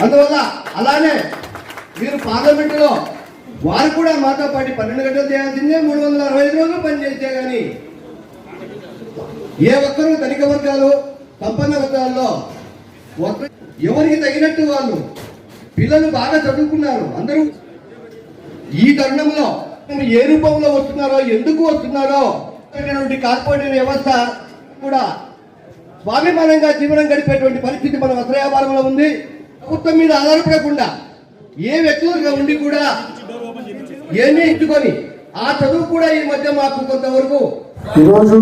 అందువల్ల అలానే మీరు పార్లమెంటులో వారు కూడా మాతో పాటు పన్నెండు గంటలు చేయాల్సిందే మూడు వందల అరవై ఐదు రోజులు పనిచేస్తే కానీ ఏ ఒక్కరూ ధనిక వర్గాలు సంపన్న వర్గాల్లో ఎవరికి తగినట్టు వాళ్ళు పిల్లలు బాగా చదువుకున్నారు అందరూ ఈ తరుణంలో ఏ రూపంలో వస్తున్నారో ఎందుకు వస్తున్నారో కార్పొరేట్ వ్యవస్థ కూడా స్వాభిమానంగా జీవనం గడిపేటువంటి పరిస్థితి మన వస్త్ర వ్యాపారంలో ఉంది. ప్రభుత్వం మీద ఆధారపడకుండా ఏ వ్యక్తులుగా ఉండి కూడా ఏమీ ఇచ్చుకొని ఆ చదువు కూడా ఈ మధ్య మాకు కొంతవరకు ఈరోజు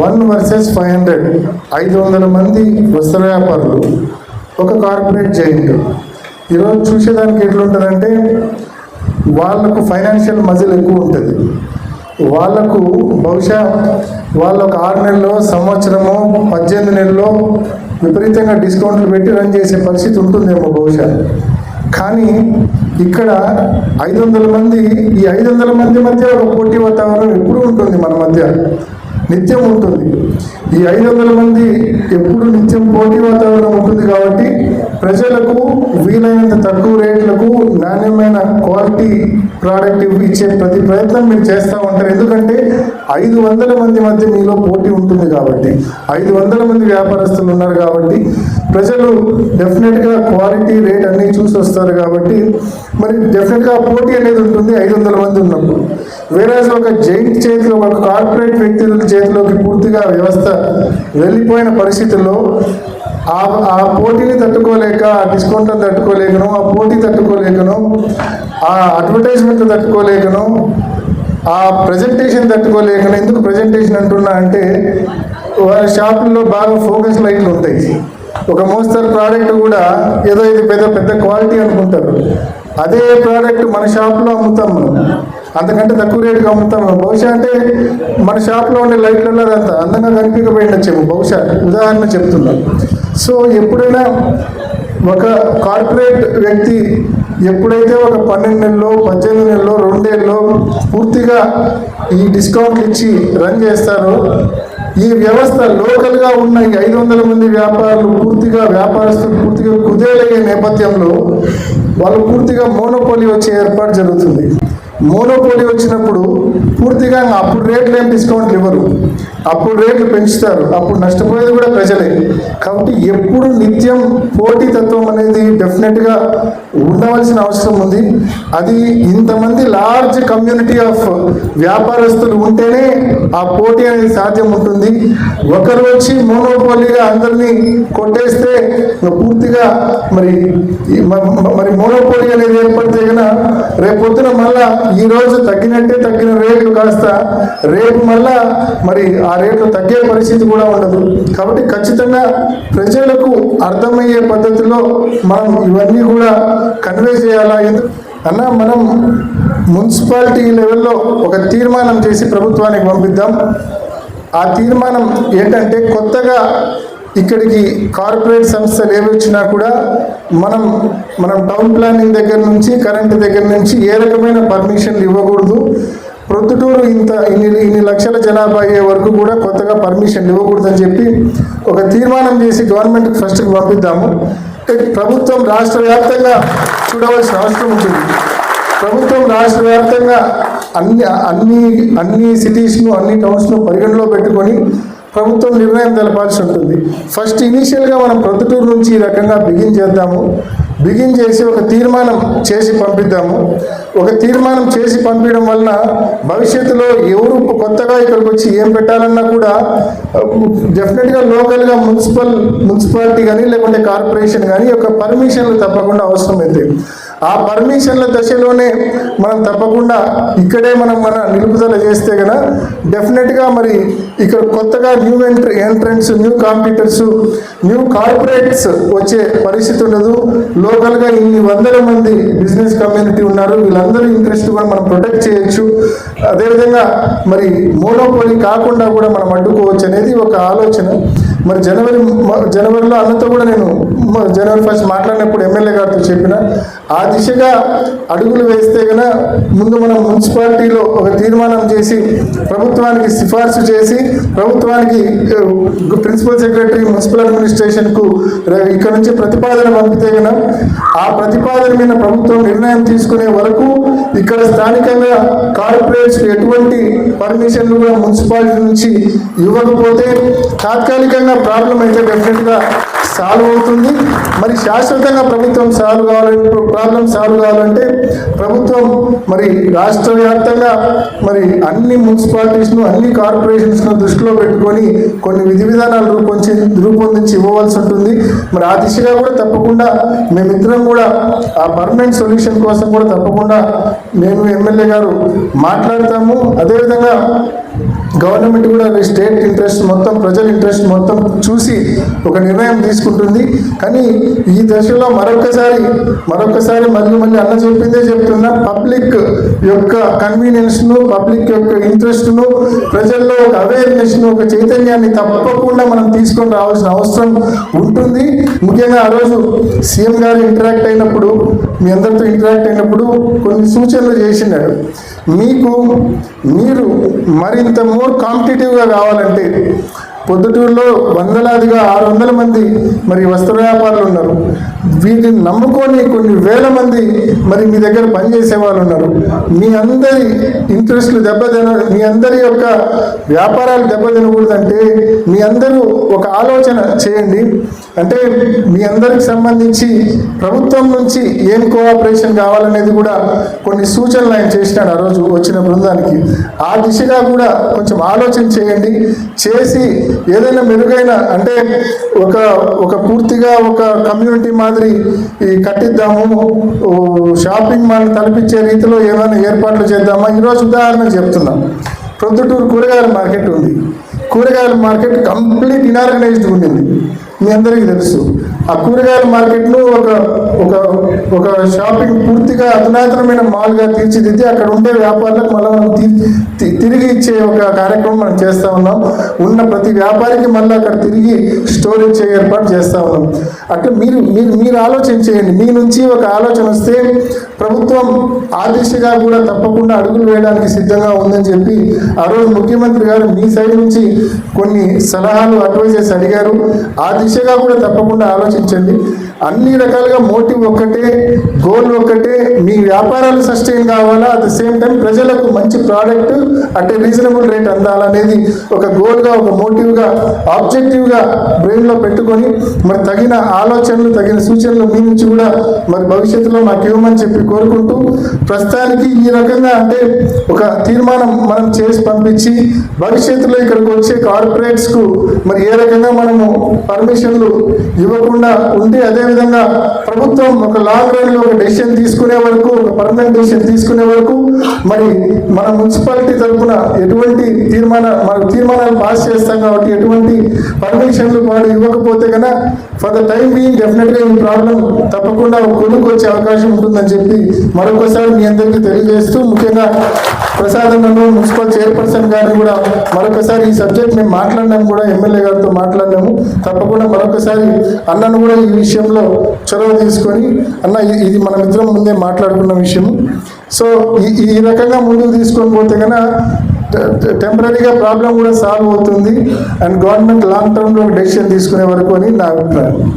వన్ వర్సెస్ ఫైవ్ హండ్రెడ్ ఐదు వందల మంది వస్త్ర వ్యాపారులు ఒక కార్పొరేట్ జైంట్ ఈరోజు చూసేదానికి ఎట్లుంటుందంటే వాళ్ళకు ఫైనాన్షియల్ మజిల్ ఎక్కువ ఉంటుంది. వాళ్ళకు బహుశా వాళ్ళ ఒక ఆరు నెలలో సంవత్సరము పద్దెనిమిది నెలలో విపరీతంగా డిస్కౌంట్లు పెట్టి రన్ చేసే పరిస్థితి ఉంటుందేమో బహుశా. కానీ ఇక్కడ ఐదు వందల మంది ఈ ఐదు వందల మంది మధ్య ఒక పోటీ వాతావరణం ఎప్పుడూ ఉంటుంది మన మధ్య. నిత్యం ఉంటుంది. ఈ ఐదు వందల మంది ఎప్పుడు నిత్యం పోటీ వాతావరణం ఉంటుంది కాబట్టి ప్రజలకు వీలైనంత తక్కువ రేట్లకు నాణ్యమైన క్వాలిటీ ప్రోడక్ట్ ఇచ్చే ప్రతి ప్రయత్నం మీరు చేస్తూ ఉంటారు. ఎందుకంటే ఐదు వందల మంది మధ్య మీలో పోటీ ఉంటుంది కాబట్టి ఐదు వందల మంది వ్యాపారస్తులు ఉన్నారు కాబట్టి ప్రజలు డెఫినెట్గా క్వాలిటీ రేట్ అన్నీ చూసి వస్తారు కాబట్టి మరి డెఫినెట్గా పోటీ అనేది ఉంటుంది ఐదు వందల మంది ఉన్నప్పుడు. వేరే ఒక జైంట్ చేతిలో ఒక కార్పొరేట్ వ్యక్తుల చేతిలోకి పూర్తిగా వ్యవస్థ వెళ్ళిపోయిన పరిస్థితుల్లో ఆ ఆ పోటీని తట్టుకోలేక ఆ డిస్కౌంట్ని తట్టుకోలేకను ఆ పోటీ తట్టుకోలేకను ఆ అడ్వర్టైజ్మెంట్ తట్టుకోలేకను ఆ ప్రజెంటేషన్ తట్టుకోలేకను ఎందుకు ప్రజెంటేషన్ అంటున్నా అంటే వాళ్ళ షాపుల్లో బాగా ఫోకస్ లైట్లు ఉంటాయి. ఒక మోస్తరు ప్రోడక్ట్ కూడా ఏదో ఇది పెద్ద పెద్ద క్వాలిటీ అనుకుంటారు. అదే ప్రోడక్ట్ మన షాప్లో అమ్ముతాం మనం. అంతకంటే తక్కువ రేటుకి అమ్ముతాం మనం. బహుశా అంటే మన షాప్లో ఉండే లైట్లలో అది అంత అందంగా కనిపించకపోయిండొచ్చేమో బహుశా. ఉదాహరణ చెప్తున్నాం. సో ఎప్పుడైనా ఒక కార్పొరేట్ వ్యక్తి ఎప్పుడైతే ఒక పన్నెండు నెలలో పద్దెనిమిది నెలలో రెండేళ్ళలో పూర్తిగా ఈ డిస్కౌంట్లు ఇచ్చి రన్ చేస్తారో ఈ వ్యవస్థ లోకల్గా ఉన్న ఈ ఐదు వందల మంది వ్యాపారులు పూర్తిగా వ్యాపారస్తులు పూర్తిగా కుదేలయ్యే నేపథ్యంలో వాళ్ళు పూర్తిగా మోనోపోలి వచ్చే ఏర్పాటు జరుగుతుంది. మోనోపోలి వచ్చినప్పుడు పూర్తిగా అప్పుడు రేట్లు ఏం డిస్కౌంట్లు ఇవ్వరు. అప్పుడు రేట్లు పెంచుతారు. అప్పుడు నష్టపోయేది కూడా ప్రజలే. కాబట్టి ఎప్పుడు నిత్యం పోటీతత్వం అనేది డెఫినెట్గా ఉండవలసిన అవసరం ఉంది. అది ఇంతమంది లార్జ్ కమ్యూనిటీ ఆఫ్ వ్యాపారస్తులు ఉంటేనే ఆ పోటీ అనేది సాధ్యం ఉంటుంది. ఒకరు వచ్చి మోనోపోలీగా అందరినీ కొట్టేస్తే పూర్తిగా మరి మరి మోనోపోలీ అనేది ఏర్పడితే కనుక రేపొద్దున మళ్ళా ఈ రోజు తగ్గినట్టే తగ్గిన రేట్లు కాస్త రేపు మళ్ళా మరి ఆ రేట్లు తగ్గే పరిస్థితి కూడా ఉండదు. కాబట్టి ఖచ్చితంగా ప్రజలకు అర్థమయ్యే పద్ధతిలో మనం ఇవన్నీ కూడా కన్వే చేయాలా? అన్న మనం మున్సిపాలిటీ లెవెల్లో ఒక తీర్మానం చేసి ప్రభుత్వానికి పంపిద్దాం. ఆ తీర్మానం ఏంటంటే కొత్తగా ఇక్కడికి కార్పొరేట్ సంస్థలు ఏవి వచ్చినా కూడా మనం మనం టౌన్ ప్లానింగ్ దగ్గర నుంచి కరెంట్ దగ్గర నుంచి ఏ రకమైన పర్మిషన్లు ఇవ్వకూడదు. ప్రొద్దుటూరు ఇంత ఇన్ని ఇన్ని లక్షల జనాభా అయ్యే వరకు కూడా కొత్తగా పర్మిషన్లు ఇవ్వకూడదని చెప్పి ఒక తీర్మానం చేసి గవర్నమెంట్కి ఫస్ట్కి పంపిద్దాము. ప్రభుత్వం రాష్ట్ర వ్యాప్తంగా చూడవలసిన అవసరం ఉంటుంది. ప్రభుత్వం రాష్ట్ర వ్యాప్తంగా అన్ని అన్ని అన్ని సిటీస్ను అన్ని టౌన్స్ను పరిగణలో పెట్టుకొని ప్రభుత్వం నిర్ణయం తెలపాల్సి ఉంటుంది. ఫస్ట్ ఇనీషియల్గా మనం ప్రొద్దుటూరు నుంచి ఈ రకంగా బిగిన్ చేద్దాము. బిగిన్ చేసి ఒక తీర్మానం చేసి పంపిద్దాము. ఒక తీర్మానం చేసి పంపించడం వలన భవిష్యత్తులో ఎవరు కొత్తగా ఇక్కడికి వచ్చి ఏం పెట్టాలన్నా కూడా డెఫినెట్గా లోకల్గా మున్సిపల్ మున్సిపాలిటీ కానీ లేకుంటే కార్పొరేషన్ కానీ ఒక పర్మిషన్లు తప్పకుండా అవసరమైతే. ఆ పర్మిషన్ల దశలోనే మనం తప్పకుండా ఇక్కడే మనం మన నిలుపుదల చేస్తే కదా డెఫినెట్గా మరి ఇక్కడ కొత్తగా new entry entrance new competitors new corporates వచ్చే పరిస్థితి ఉండదు. లోకల్గా ఇన్ని వందల మంది బిజినెస్ కమ్యూనిటీ ఉన్నారు. వీళ్ళందరూ ఇంట్రెస్ట్ కూడా మనం ప్రొటెక్ట్ చేయొచ్చు. అదేవిధంగా మరి మోనోపోలి కాకుండా కూడా మనం అడ్డుకోవచ్చు అనేది ఒక ఆలోచన. మరి జనవరి జనవరిలో అన్నతో కూడా నేను జనవరి ఫస్ట్ మాట్లాడినప్పుడు ఎమ్మెల్యే గారితో చెప్పిన ఆ దిశగా అడుగులు వేస్తే కనుక ముందు మనం మున్సిపాలిటీలో ఒక తీర్మానం చేసి ప్రభుత్వానికి సిఫార్సు చేసి ప్రభుత్వానికి ప్రిన్సిపల్ సెక్రటరీ మున్సిపల్ అడ్మినిస్ట్రేషన్కు ఇక్కడ నుంచి ప్రతిపాదన పంపితే కనుక ఆ ప్రతిపాదన మీద ప్రభుత్వం నిర్ణయం తీసుకునే వరకు ఇక్కడ స్థానికంగా కార్పొరేట్స్ ఎటువంటి పర్మిషన్లు కూడా మున్సిపాలిటీ నుంచి ఇవ్వకపోతే తాత్కాలికంగా ప్రాబ్లం అయితే డెఫినెట్గా సాల్వ్ అవుతుంది. మరి శాశ్వతంగా ప్రభుత్వం సాల్వ్ కావాలంటే ప్రాబ్లం సాల్వ్ కావాలంటే ప్రభుత్వం మరి రాష్ట్ర వ్యాప్తంగా మరి అన్ని మున్సిపాలిటీస్ను అన్ని కార్పొరేషన్స్ను దృష్టిలో పెట్టుకొని కొన్ని విధి విధానాలు రూపొంచి రూపొందించి ఇవ్వవలసి ఉంటుంది. మరి ఆ దిశగా కూడా తప్పకుండా మేమిద్దరం కూడా ఆ పర్మనెంట్ సొల్యూషన్ కోసం కూడా తప్పకుండా నేను ఎమ్మెల్యే గారు మాట్లాడతాము. అదేవిధంగా గవర్నమెంట్ కూడా స్టేట్ ఇంట్రెస్ట్ మొత్తం ప్రజల ఇంట్రెస్ట్ మొత్తం చూసి ఒక నిర్ణయం తీసుకుంటుంది. కానీ ఈ దశలో మరొకసారి మరొకసారి మళ్ళీ మళ్ళీ అన్న చెప్పిందే చెప్తున్నా పబ్లిక్ యొక్క కన్వీనియన్స్ను పబ్లిక్ యొక్క ఇంట్రెస్ట్ను ప్రజల్లో ఒక అవేర్నెస్ను ఒక చైతన్యాన్ని తప్పకుండా మనం తీసుకొని రావాల్సిన అవసరం ఉంటుంది. ముఖ్యంగా ఆ రోజు సీఎం గారు ఇంటరాక్ట్ అయినప్పుడు మీ అందరితో ఇంటరాక్ట్ అయినప్పుడు కొన్ని సూచనలు చేసినాడు మీకు మీరు మరింత మోర్ కాంపిటేటివ్గా కావాలంటే పొద్దుటూరులో వందలాదిగా ఆరు వందల మంది మరి వస్త్ర వ్యాపారులు ఉన్నారు. వీటిని నమ్ముకొని కొన్ని వేల మంది మరి మీ దగ్గర పనిచేసే వాళ్ళు ఉన్నారు. మీ అందరి ఇంట్రెస్ట్లు దెబ్బతిన మీ అందరి యొక్క వ్యాపారాలు దెబ్బతినకూడదంటే మీ అందరూ ఒక ఆలోచన చేయండి. అంటే మీ అందరికి సంబంధించి ప్రభుత్వం నుంచి ఏం కోఆపరేషన్ కావాలనేది కూడా కొన్ని సూచనలు ఆయన చేసినాడు ఆ రోజు వచ్చిన బృందానికి. ఆ దిశగా కూడా కొంచెం ఆలోచన చేయండి. చేసి ఏదైనా మెరుగైన అంటే ఒక ఒక పూర్తిగా ఒక కమ్యూనిటీ మాదిరి ఈ కట్టిద్దాము షాపింగ్ మాల్ తలపించే రీతిలో ఏమైనా ఏర్పాట్లు చేద్దామా? ఈరోజు ఉదాహరణ చెప్తున్నాం. ప్రొద్దుటూరు కూరగాయల మార్కెట్ ఉంది. కూరగాయల మార్కెట్ కంప్లీట్ ఇనార్గనైజ్డ్ ఉండింది. మీ అందరికీ తెలుసు. ఆ కూరగాయల మార్కెట్ను ఒక ఒక ఒక షాపింగ్ పూర్తిగా అధునాతనమైన మాల్గా తీర్చిదిద్ది అక్కడ ఉండే వ్యాపారులకు మళ్ళీ మనం తి- తిరిగి ఇచ్చే ఒక కార్యక్రమం మనం చేస్తా ఉన్నాం. ఉన్న ప్రతి వ్యాపారికి మళ్ళీ అక్కడ తిరిగి స్టోర్ ఇచ్చే ఏర్పాటు చేస్తా ఉన్నాం. అంటే మీరు మీరు మీరు ఆలోచన చేయండి. మీ నుంచి ఒక ఆలోచన వస్తే ప్రభుత్వం ఆ దిశగా కూడా తప్పకుండా అడుగులు వేయడానికి సిద్ధంగా ఉందని చెప్పి ఆ రోజు ముఖ్యమంత్రి గారు మీ సైడ్ నుంచి కొన్ని సలహాలు అడ్వైజెస్ అడిగారు. ఆ దిశగా కూడా తప్పకుండా ఆలోచించండి. అన్ని రకాలుగా మోటివ్ ఒక్కటే గోల్ ఒక్కటే మీ వ్యాపారాలు సస్టైన్ కావాలా? అట్ ద సేమ్ టైం ప్రజలకు మంచి ప్రోడక్ట్ అట్ రీజనబుల్ రేట్ అందాలనేది ఒక గోల్గా ఒక మోటివ్గా ఆబ్జెక్టివ్గా బ్రెయిన్లో పెట్టుకొని మరి తగిన ఆలోచనలు తగిన సూచనలు మీ నుంచి కూడా మరి భవిష్యత్తులో మాకు ఇవ్వమని చెప్పి కోరుకుంటూ ప్రస్తుతానికి ఈ రకంగా అంటే ఒక తీర్మానం మనం చేసి పంపించి భవిష్యత్తులో ఇక్కడికి వచ్చే కార్పొరేట్స్కు మరి ఏ రకంగా మనము పర్మిషన్ పర్మిషన్లు ఇవ్వకుండా ఉండి అదేవిధంగా ప్రభుత్వం ఒక లాంగ్ రన్లో ఒక డెసిషన్ తీసుకునే వరకు ఒక పర్మనెంట్ డెసిషన్ తీసుకునే వరకు మరి మన మున్సిపాలిటీ తరఫున ఎటువంటి తీర్మాన మన తీర్మానాలు పాస్ చేస్తాం కాబట్టి ఎటువంటి పర్మిషన్లు వాడు ఇవ్వకపోతే కనుక ఫర్ ద టైం బీయింగ్ డెఫినెట్గా ఈ ప్రాబ్లం తప్పకుండా కొనుక్కొచ్చే అవకాశం ఉంటుందని చెప్పి మరొకసారి మీ అందరికీ తెలియజేస్తూ ముఖ్యంగా ప్రసాదం గారు మున్సిపల్ చైర్పర్సన్ గారిని కూడా మరొకసారి ఈ సబ్జెక్ట్ మేము మాట్లాడినాము కూడా ఎమ్మెల్యే గారితో మాట్లాడినాము. తప్పకుండా మరొకసారి అన్నను కూడా ఈ విషయంలో చొరవ తీసుకొని అన్న ఇది- ఇది మన మిత్రం ముందే మాట్లాడుకున్న విషయం. సో ఈ ఈ రకంగా ముందుకు తీసుకొని పోతే కనుక టెంపరీగా ప్రాబ్లం కూడా సాల్వ్ అవుతుంది. అండ్ గవర్నమెంట్ లాంగ్ టర్మ్లో డెసిషన్ తీసుకునే వరకు అని నా అభిప్రాయం.